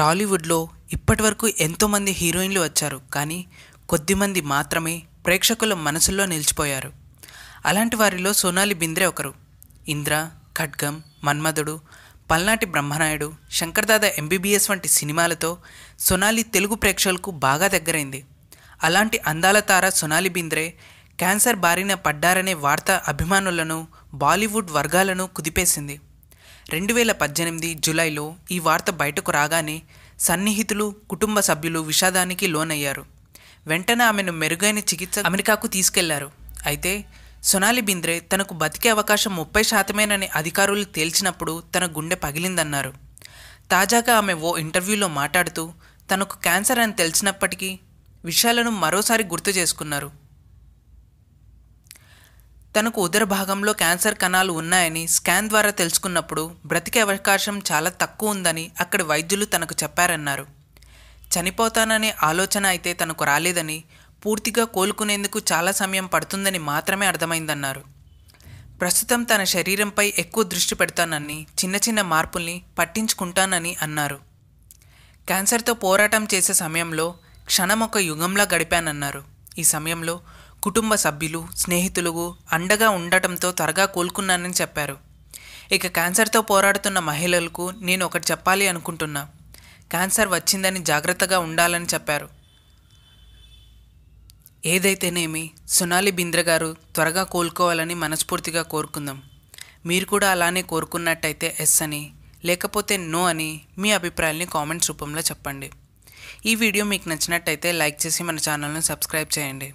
టాలీవుడ్లో ఇప్పటివరకు ఎంతోమంది హీరోయిన్లు వచ్చారు కానీ కొద్దిమంది మాత్రమే ప్రేక్షకుల మనసుల్లో నిలిచిపోయారు. అలాంటి వారిలో సోనాలి బింద్రే ఒకరు. ఇంద్ర ఖడ్గం మన్మధుడు పల్నాటి బ్రహ్మనాయుడు శంకర్దాద ఎంబీబీఎస్ వంటి సినిమాలతో సొనాలి తెలుగు ప్రేక్షకులకు బాగా దగ్గరైంది. అలాంటి అందాల తార సొనాలి బింద్రే క్యాన్సర్ బారిన పడ్డారనే వార్త అభిమానులను బాలీవుడ్ వర్గాలను కుదిపేసింది. రెండు వేల పద్దెనిమిది జులైలో ఈ వార్త బయటకు రాగానే సన్నిహితులు కుటుంబ సభ్యులు విషాదానికి లోనయ్యారు. వెంటనే ఆమెను మెరుగైన చికిత్స అమెరికాకు తీసుకెళ్ళారు. అయితే సొనాలి బింద్రే తనకు బతికే అవకాశం ముప్పై శాతమేనని అధికారులు తేల్చినప్పుడు తన గుండె పగిలిందన్నారు. తాజాగా ఆమె ఓ ఇంటర్వ్యూలో మాట్లాడుతూ తనకు క్యాన్సర్ అని తెలిసినప్పటికీ విషయాలను మరోసారి గుర్తు చేసుకున్నారు. తనకు ఉదర భాగంలో క్యాన్సర్ కణాలు ఉన్నాయని స్కాన్ ద్వారా తెలుసుకున్నప్పుడు బ్రతికే అవకాశం చాలా తక్కువ ఉందని అక్కడి వైద్యులు తనకు చెప్పారన్నారు. చనిపోతాననే ఆలోచన అయితే తనకు రాలేదని పూర్తిగా కోలుకునేందుకు చాలా సమయం పడుతుందని మాత్రమే అర్థమైందన్నారు. ప్రస్తుతం తన శరీరంపై ఎక్కువ దృష్టి పెడతానని చిన్న చిన్న మార్పుల్ని పట్టించుకుంటానని అన్నారు. క్యాన్సర్తో పోరాటం చేసే సమయంలో క్షణం ఒక యుగంలా గడిపానన్నారు. ఈ సమయంలో కుటుంబ సభ్యులు స్నేహితులు అండగా ఉండటంతో త్వరగా కోలుకున్నానని చెప్పారు. ఇక క్యాన్సర్తో పోరాడుతున్న మహిళలకు నేను ఒకటి చెప్పాలి అనుకుంటున్నా. క్యాన్సర్ వచ్చిందని జాగ్రత్తగా ఉండాలని చెప్పారు. ఏదైతేనేమి సునాలి బింద్ర గారు త్వరగా కోలుకోవాలని మనస్ఫూర్తిగా కోరుకుందాం. మీరు కూడా అలానే కోరుకున్నట్టయితే ఎస్ అని లేకపోతే నో అని మీ అభిప్రాయాల్ని కామెంట్స్ రూపంలో చెప్పండి. ఈ వీడియో మీకు నచ్చినట్టయితే లైక్ చేసి మన ఛానల్ను సబ్స్క్రైబ్ చేయండి.